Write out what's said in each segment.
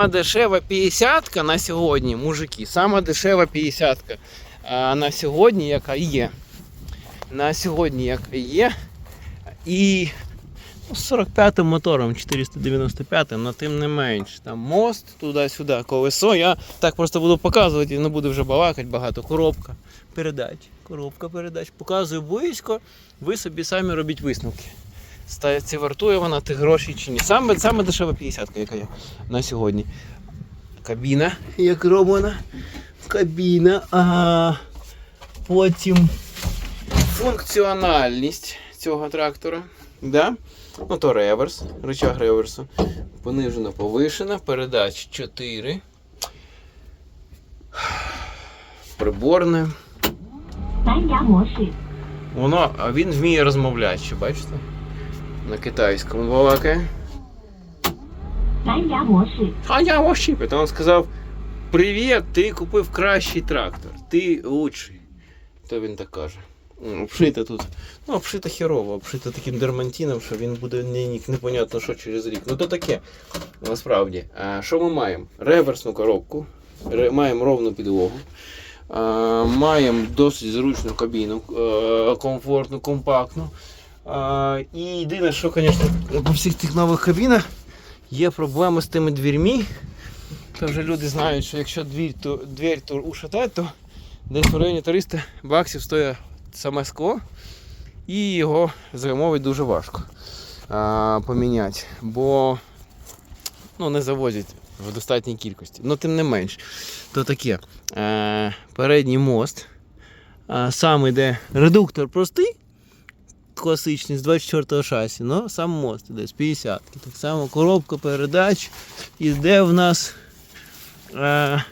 Сама дешева 50 на сьогодні, мужики, сама дешева 50 а на сьогодні, яка є. На сьогодні, яка є. І ну, з 45-м мотором 495, але тим не менш. Там мост туди-сюди, колесо. Я так просто буду показувати і не буду вже балакати багато. Коробка передач. Коробка передач. Показую близько, ви собі самі робіть висновки. Ці вартує вона тих гроші чи ні. Саме саме дешева 50-ка, яка є на сьогодні. Кабіна, як роблена. Кабіна. А потім функціональність цього трактора. Да? Ну, то реверс, рычаг реверсу. Понижена, повишена, передач 4. Приборне. Воно, а він вміє розмовляти, бачите? на китайському балакає. А я воші. Він сказав: Привіт, ти купив кращий трактор, ти лучший. То він так каже. «Ну, обшита тут. Ну, обшита херово, обшита таким дермантином, що він буде не, непонятно, що через рік. Ну то таке. Насправді, А, що ми маємо? Реверсну коробку, ре, маємо ровну підлогу, а, маємо досить зручну кабіну, комфортну, компактну. А, і єдине, що, звісно, по всіх тих нових кабінах є проблеми з тими дверьми. То вже люди знають, що якщо двір, то, двір то ушатати, то десь в районі 300 баксів стоїть саме скло, і його замовити дуже важко а, поміняти, бо ну, не завозять в достатній кількості. Ну, тим не менш, то таке. Е, передній мост. А, сам іде редуктор простий, класичний з 24 шасі, але сам мост іде з 50 Так само коробка передач іде в нас е,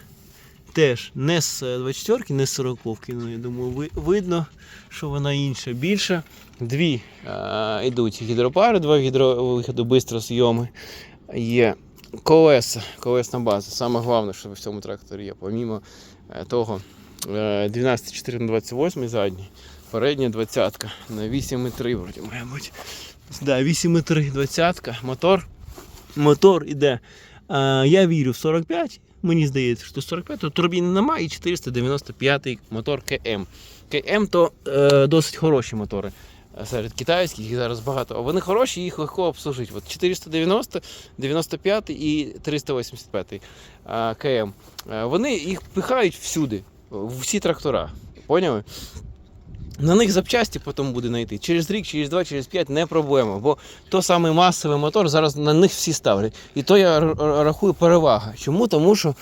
теж не з 24-ки, не з 40 ну я думаю, ви, видно, що вона інша, більша. Дві е, йдуть гідропари, два гідровиходи бистросйоми. Є колеса, колесна база. Саме головне, що в цьому тракторі є, помімо е, того, е, 12 4 на 28 задній. Передня двадцятка на 8,3 вроді, має. Да, 8,3 двадцятка. Мотор. Мотор іде. А, я вірю в 45. Мені здається, що 45 то турбіни немає і 495 мотор КМ. КМ то е, досить хороші мотори. е, Серед китайських їх зараз багато. А Вони хороші, їх легко обслужити. От 490, 95 і 385 е, КМ. Е, Вони їх пихають всюди, в всі трактора. Поняли? На них запчасті потім буде знайти. Через рік, через два, через п'ять не проблема. Бо то самий масовий мотор зараз на них всі ставлять. І то я рахую перевага. Чому? Тому що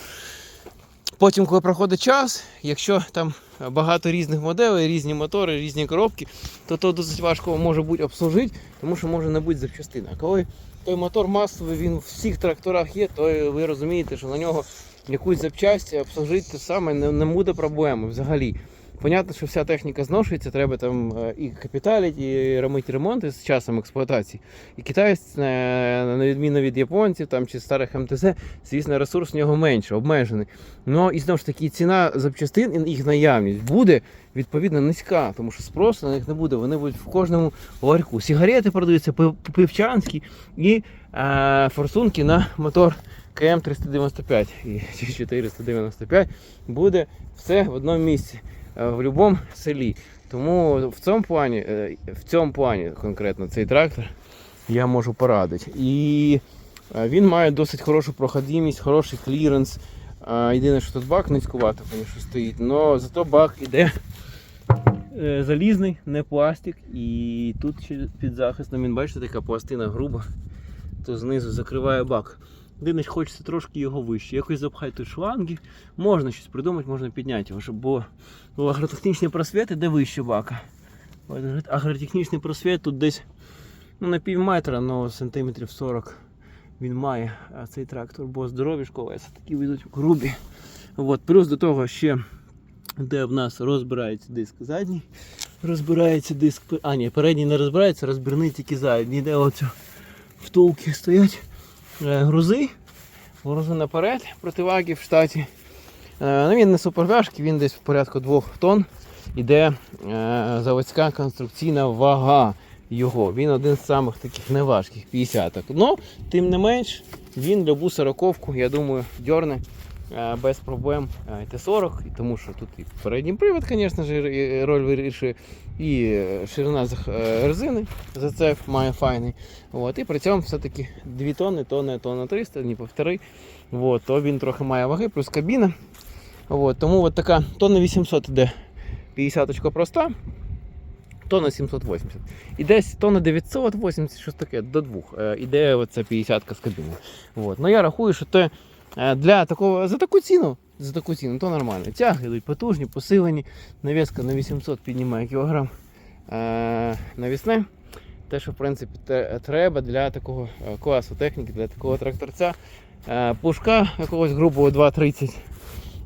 потім, коли проходить час, якщо там багато різних моделей, різні мотори, різні коробки, то то досить важко може бути обслужити, тому що може не бути запчастина. Коли той мотор масовий, він в всіх тракторах є, то ви розумієте, що на нього якусь запчасті обслужити те саме не, не буде проблеми взагалі. Понятно, що вся техніка зношується, треба там е, і капіталіть, і робити ремонти з часом експлуатації. І китаєць, е, на відміну від японців там, чи старих МТЗ, звісно, ресурс у нього менше, обмежений. Ну і знову ж таки ціна запчастин і їх наявність буде відповідно низька, тому що спросу на них не буде. Вони будуть в кожному ларьку. Сігарети продаються пив- пивчанські і е, форсунки на мотор КМ 395 і 495 буде все в одному місці в будь-якому селі. Тому в цьому плані, е, в цьому плані конкретно цей трактор я можу порадити. І е, він має досить хорошу проходимість, хороший кліренс. Е, Єдине, що тут бак низькувато, звісно, стоїть, але зато бак іде е, залізний, не пластик. І тут під захистом він бачите, така пластина груба, то знизу закриває бак. Єдине, хочеться трошки його вище. Якось запхати шланги. Можна щось придумати, можна підняти його, щоб було ну, агротехнічний просвіт іде вище бака. Агротехнічний просвіт тут десь ну, на пів метра, але сантиметрів 40 він має а цей трактор, бо здорові колеса такі вийдуть грубі. От, плюс до того ще де в нас розбирається диск задній, розбирається диск. А, ні, передній не розбирається, розбірний тільки задній. Де оцю втулки стоять е, грузи. Грузи наперед, противаги в штаті. Е, ну, він не суперважкий, він десь в порядку 2 тонн. Іде е, заводська конструкційна вага його. Він один з самих таких неважких 50 Ну, тим не менш, Він любу сороковку, я думаю, дьорне без проблем е, Т-40, тому що тут і передній привід, звісно ж, роль вирішує, і е, ширина е, резини за це має файний. От, і при цьому все-таки 2 тонни, тонна, тонна 300, ні півтори. От, то він трохи має ваги, плюс кабіна. От, тому от така тонна 800 іде 50 проста, тонна 780. І десь тонна 980, щось таке, до двох. Е, іде оця 50 з кабіною. От. Ну я рахую, що це е, для такого, за таку ціну, за таку ціну, то нормально. Тяги йдуть потужні, посилені, навіска на 800 піднімає кілограм е, навісне. Те, що в принципі треба для такого е, класу техніки, для такого тракторця. Е, Пушка якогось грубого 2,30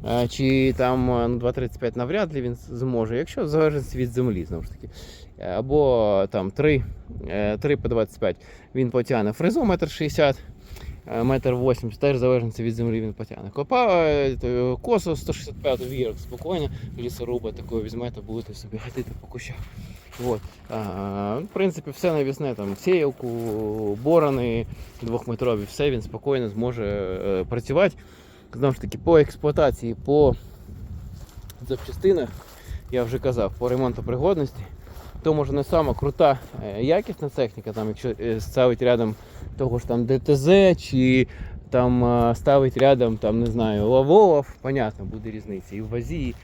е, чи там е, ну, 2,35 навряд ли він зможе, якщо залежить від землі, знову ж таки. Е, Або там 3, е, 3 по 25 він потягне фрезу 1,60 м, метр 80, теж в залежності від землі він потягне. Копа е, косу 165 вірок спокійно, лісоруба такого візьмете, будете собі ходити по кущах. Вот. А, в принципі, все навісне, там сіялку, борони двохметрові, все він спокійно зможе е, працювати. Знову ж таки, по експлуатації, по запчастинах, я вже казав, по ремонту пригодності, то може не сама крута е, якісна техніка, там, якщо е, ставить рядом того ж там ДТЗ чи там е, ставить рядом, там, не знаю, Лаволов, понятно, буде різниця і в вазі,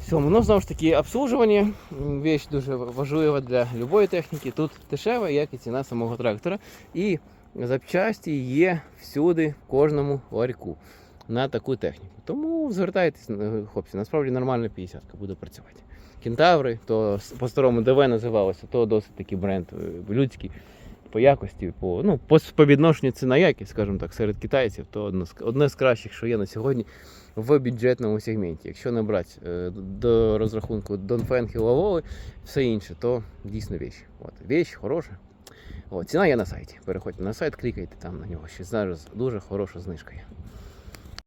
всьому. Ну, знову ж таки, обслужування вещь дуже важлива для будь-якої техніки. Тут дешева, як і ціна самого трактора. І запчасті є всюди, в кожному ларьку на таку техніку. Тому звертайтесь, е, хлопці, насправді нормальна 50 буде працювати. Кентаври, то по-старому ДВ називалося, то досить такий бренд е, людський. По якості, по, ну, по, по відношенню ціна якість, скажімо так, серед китайців, то одне з, одне з кращих, що є на сьогодні в бюджетному сегменті. Якщо не брати е, до розрахунку Донфенг і Лаволи, все інше, то дійсно вещь. От, вещь хороша. От, ціна є на сайті. Переходьте на сайт, клікайте там на нього. Ще зараз дуже хороша знижка є.